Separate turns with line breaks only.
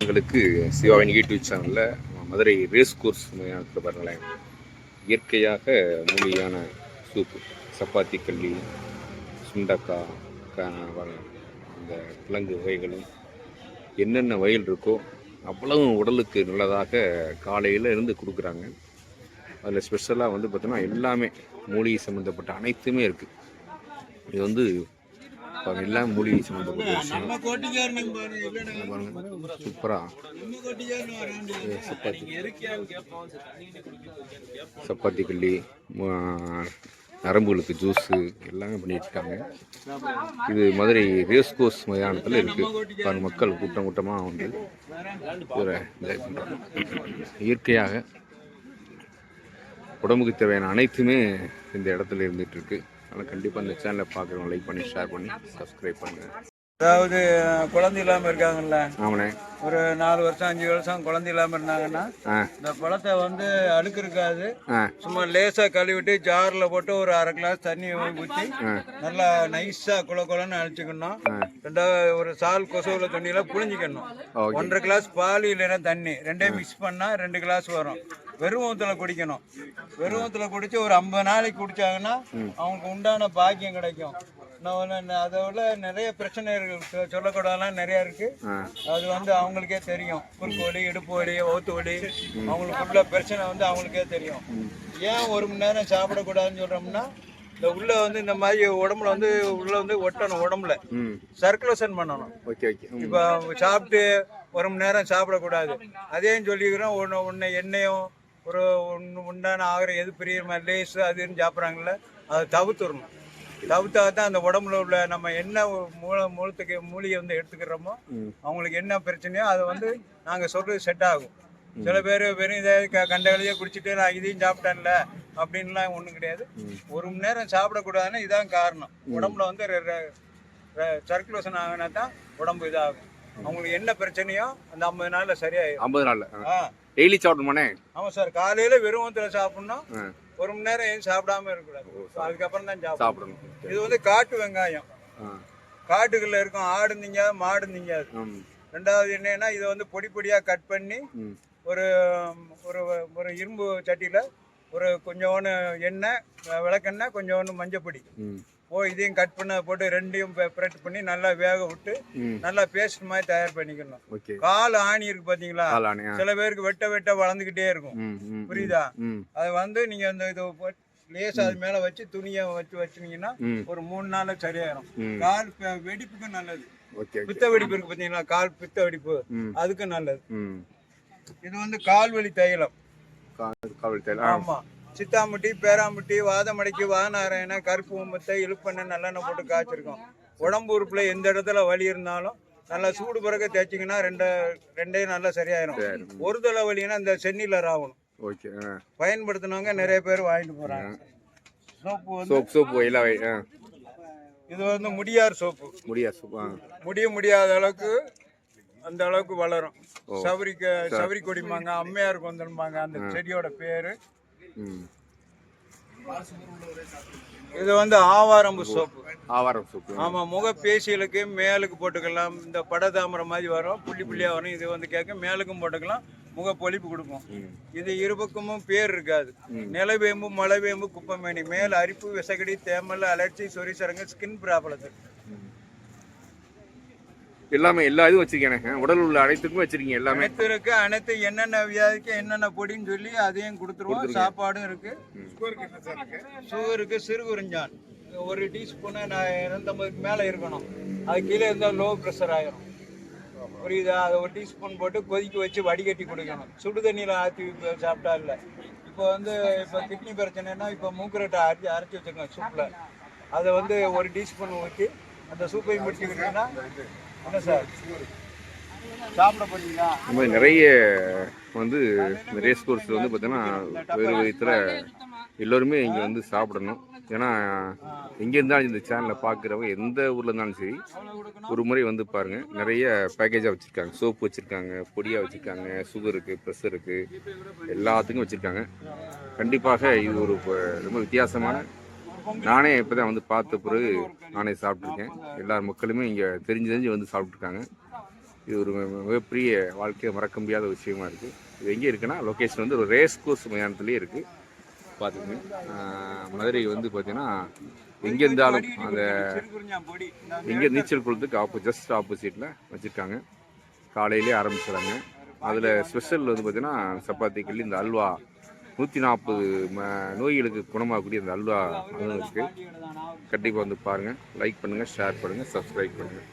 உங்களுக்கு சிவாவின் யூடியூப் சேனலில் Madurai race course மைதானத்தில் பாருங்களேன். இயற்கையாக மூலியான சூப்பு சப்பாத்தி கள்ளி சுண்டக்காய் க- இந்த கிழங்கு வகைகளும் என்னென்ன வயல் இருக்கோ அவ்வளவு உடலுக்கு நல்லதாக காலையில் இருந்து கொடுக்குறாங்க. அதில் ஸ்பெஷலாக வந்து பார்த்தோன்னா எல்லாமே மூலிகை சம்மந்தப்பட்ட அனைத்துமே இருக்குது இது வந்து பாருங்க, எல்லாம் மூலிகை சம்மந்தப்பட்ட விஷயம்.
பாருங்க? வராண்டு
சப்பாத்தி. சப்பாத்தி கள்ளி ம- நரம்புகளுக்கு ஜூஸு எல்லாமே பண்ணிட்டு இருக்காங்க இது மதுரை ரேஸ் கோர்ஸ் மைதானத்தில் இருக்கு. பாருங்க மக்கள் கூட்டம் கூட்டமாக வந்து என்ஜாய் பண்ணுறாங்க இயற்கையாக உடம்புக்கு தேவையான அனைத்துமே இந்த இடத்துல இருந்துட்டு இருக்கு. அதனால் கண்டிப்பாக இந்த சேனலை பார்க்குறவங்க லைக் பண்ணி ஷேர் பண்ணி சப்ஸ்கிரைப் பண்ணுங்கள்
அதாவது குழந்தை இல்லாம இருக்காங்கல்ல?
ஆமாண்ணே.
ஒரு நாலு வருஷம் அஞ்சு வருஷம் குழந்தை இல்லாம இருந்தாங்கன்னா இந்த பழத்தை வந்து அழுக்கு இருக்காது சும்மா லேசா கழுவிட்டு ஜார்ல போட்டு ஒரு அரை கிளாஸ் தண்ணி ஊற்றி நல்லா நைஸா குல குலன்னு அழிச்சுக்கணும். ரெண்டாவது ஒரு சால் கொசுவுல தண்ணியில புழிஞ்சிக்கணும். ஒன்றரை கிளாஸ் பால் இல்லைன்னா தண்ணி. ரெண்டையும் மிக்ஸ் பண்ணா ரெண்டு கிளாஸ் வரும். வெறும் ஊத்துல குடிக்கணும். வெறும் ஊத்துல குடிச்சு ஒரு ஐம்பது நாளைக்கு குடிச்சாங்கன்னா அவங்களுக்கு உண்டான பாக்கியம் கிடைக்கும். அதை விட நிறைய பிரச்சனை இருக்கு சொ- சொல்லக்கூடாதெல்லாம் நிறைய இருக்கு. அது வந்து அவங்களுக்கே தெரியும். குறுக்கு வலி இடுப்பு வலி ஒத்து வலி அவங்களுக்குள்ள பிரச்சனை வந்து அவங்களுக்கே தெரியும். ஏன் ஒரு மணி நேரம் சாப்பிடக்கூடாதுன்னு சொல்றோம்னா இந்த உள்ள வந்து இந்த மாதிரி உடம்புல வந்து உள்ள வந்து ஒட்டணும் உடம்புல. சர்க்குலேஷன் பண்ணணும்.
Okay okay.
இப்போ சாப்பிட்டு ஒரு மணி நேரம் சாப்பிடக்கூடாது. அதையும் சொல்லிக்கிறோம். ஒன்று ஒன்று எண்ணெயும் ஒரு ஒன்று உண்டான ஆகிற எது பிரியமா லேஸ் அதுன்னு சாப்பிட்றாங்கல்ல அதை தவிர்த்துடணும். தவிர்த்தா தான் அந்த உடம்புல உள்ள நம்ம என்ன மூல மூலத்துக்கு மூலிகை வந்து எடுத்துக்கிறோமோ. அவங்களுக்கு என்ன பிரச்சனையோ அதை வந்து நாங்கள் சொல்றது செட் ஆகும். சில பேர் வெறும் இதை க- கண்ட வேலையை குடிச்சிட்டு நான் இதையும் சாப்பிட்டேன்ல அப்படின்லாம் ஒன்றும் கிடையாது. ஒரு மணி நேரம் சாப்பிடக்கூடாதுன்னா இதான் காரணம். உடம்புல வந்து சர்க்குலேஷன் ஆகினா தான் உடம்பு இதாகும். அவங்களுக்கு என்ன பிரச்சனையோ அந்த ஐம்பது நாள்ல சரியாயிடும்
ஐம்பது நாளில்
ஆ.
டெய்லி சாப்பிடணுமாண்ணே?
ஆமாம் சார் காலையில வெறும் வத்துல சாப்பிடணும் ஒரு மணி நேரம் ஏன் சாப்பிடாம இருக்கக்கூடாது? அதுக்கப்புறம் தான் சாப்பிடணும். இது வந்து காட்டு வெங்காயம். காட்டுக்குள்ள இருக்கும் ஆடு திங்காது மாடு திங்காது
ம்
ரெண்டாவது என்னன்னா இதை வந்து பொடி பொடியா கட் பண்ணி ஒரு ஒரு ஒரு இரும்பு சட்டியில் ஒரு கொஞ்சோண்டு எண்ணெய் விளக்கெண்ணெய் கொஞ்சோண்டு மஞ்சப்பொடி. ஓ இதையும் கட் பண்ண போட்டு ரெண்டையும் ப்ரெட் பண்ணி நல்லா வேக விட்டு நல்லா பேஸ்ட் மாதிரி தயார் பண்ணிக்கணும். கால் ஆணி இருக்கு
ஆ.
சில பேருக்கு வெட்ட வெட்ட வளர்ந்துக்கிட்டே இருக்கும். புரியுதா? அது வந்து நீங்கள் அந்த இது லேசாக அது மேலே வச்சு துணியை வச்சு வச்சுனீங்கன்னா ஒரு மூணு நாள்ல சரியாயிரும். கால் ப- வெடிப்புக்கு நல்லது. பித்த வெடிப்பு இருக்கு பார்த்தீங்களா கால் பித்த வெடிப்பு.
ம்.
அதுக்கு நல்லது. இது வந்து கால்வலி தைலம்.
கா- காவல் தேல் ஆ.
ஆமா. சித்தாமுட்டி பேராமுட்டி வாதமடைக்கு வாதநாராயண கருப்பு உமத்தை இழுப்பெண்ணெய் நல்லெண்ணெய் போட்டு காய்ச்சிருக்கோம். உடம்பு உறுப்புல எந்த இடத்துல வலி இருந்தாலும் நல்லா சூடு பிறகு தேய்ச்சிங்கன்னா ரெண்டு ரெண்டையும் நல்லா சரியாயிரும்.
சரி.
ஒரு தலை வலின்னா இந்த சென்னியில்
ஆ.
பயன்படுத்தினவங்க நிறைய பேர் வாங்கிட்டு போறாங்க. சோப்பு வந்து
சோப் சோப் எல்லா வை ஆ.
இது வந்து முடியார் சோப்பு.
முடியா சோப் ஆ.
முடிய முடியாத அளவுக்கு அந்த அளவுக்கு வளரும். சவரிக்க சவரி கொடிம்பாங்க அம்மையார் கொந்தன்பாங்க அந்த செடியோட பேரு இது வந்து ஆவாரம்பு சோப்பு.
ஆவாரம் சோப்பு.
ஆமா முக பேசியலுக்கு மேலுக்கு போட்டுக்கலாம். இந்த படதாமரை மாதிரி வரும் புள்ளி புள்ளியா வரும். இது வந்து கேட்க மேலுக்கும் போட்டுக்கலாம் முக பொலிப்பு கொடுக்கும். இது இருபக்கமும் பேர் இருக்காது. நிலவேம்பு மலைவேம்பு குப்பமேனி. மேல் அரிப்பு விசகடி தேமல் அலர்ச்சி சொரிசரங்க ஸ்கின் ப்ராப்ளத்துக்கு
எல்லாமே எல்லா இதுவும் வச்சிருக்கேனே உடல் உள்ள அனைத்துக்கும் வச்சிருக்கீங்க எல்லாமே.
இருக்கு அனைத்து என்னென்ன வியாதிக்கு என்னென்ன பொடின்னு சொல்லி அதையும் கொடுத்துருவோம். சாப்பாடும் இருக்கு. சுகருக்கு சிறுகுறிஞ்சான் ஒரு டீஸ்பூனு நான் இரநூத்தம்பதுக்கு மேலே இருக்கணும். அது கீழே இருந்தால் லோ ப்ரெஷர் ஆயிரும். புரியுதா? அதை ஒரு டீஸ்பூன் போட்டு கொதிக்க வச்சு வடிகட்டி குடிக்கணும். சுடு தண்ணியில் ஆற்றி சாப்பிட்டா இல்லை. இப்போ வந்து இப்போ கிட்னி பிரச்சனைனா இப்போ மூக்குரட்டை அரைச்சி அரைச்சி வச்சுருக்கோம் சூப்பில். அதை வந்து ஒரு டீஸ்பூன் ஊற்றி அந்த சூப்பையும் பிடிச்சிக்கிட்டீங்கன்னா என்ன சார்?
இந்த மாதிரி நிறைய வந்து நிறைய ஸ்கோர்ஸ் வந்து பார்த்தீங்கன்னா வேறு விதத்தில் எல்லோருமே இங்கே வந்து சாப்பிடணும். ஏன்னா எங்கே இருந்தாலும் இந்த சேனலை பார்க்குறவங்க எந்த ஊரில் இருந்தாலும் சரி ஒரு முறை வந்து பாருங்கள் நிறைய பேக்கேஜாக வச்சுருக்காங்க. சோப்பு வச்சுருக்காங்க பொடியாக வச்சுருக்காங்க சுகருக்கு ப்ரெஷருக்கு எல்லாத்துக்கும் வச்சுருக்காங்க. கண்டிப்பாக இது ஒரு ரொம்ப வித்தியாசமான நானே இப்போ தான் வந்து பார்த்த பிறகு நானே சாப்பிட்ருக்கேன் எல்லா மக்களுமே இங்கே தெரிஞ்சு தெரிஞ்சு வந்து சாப்பிட்ருக்காங்க இது ஒரு மிகப்பெரிய வாழ்க்கையை மறக்க முடியாத விஷயமா இருக்குது இது எங்கே இருக்குன்னா லொக்கேஷன் வந்து ஒரு ரேஸ் கோர்ஸ் மைதானத்துலேயே இருக்குது பார்த்துக்கோங்க. மதுரை வந்து பார்த்தீங்கன்னா எங்கே இருந்தாலும் அந்த எங்கே நீச்சல் குளத்துக்கு ஆப்போ ஜஸ்ட் ஆப்போசிட்டில் வச்சுருக்காங்க. காலையிலே ஆரம்பிச்சிடுறாங்க. அதில் ஸ்பெஷல் வந்து பார்த்தீங்கன்னா சப்பாத்தி கிள்ளி இந்த அல்வா நூற்றி நாற்பது ம நோய்களுக்கு குணமாகக்கூடிய அந்த அல்வா அனுபவம் இருக்குது கண்டிப்பாக வந்து பாருங்கள் லைக் பண்ணுங்கள் ஷேர் பண்ணுங்கள் சப்ஸ்கிரைப் பண்ணுங்கள்